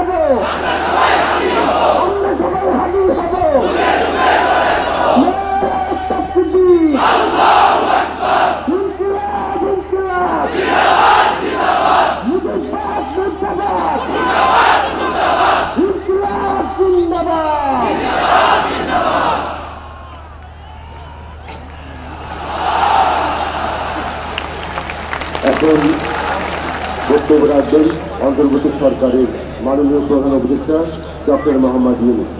হব। আমরা সবাই বক্তব্য রাখবেন অন্তর্বর্তী সরকারের মাননীয় প্রধান উপদেষ্টা ডক্টর মোহাম্মদ ইউনুস।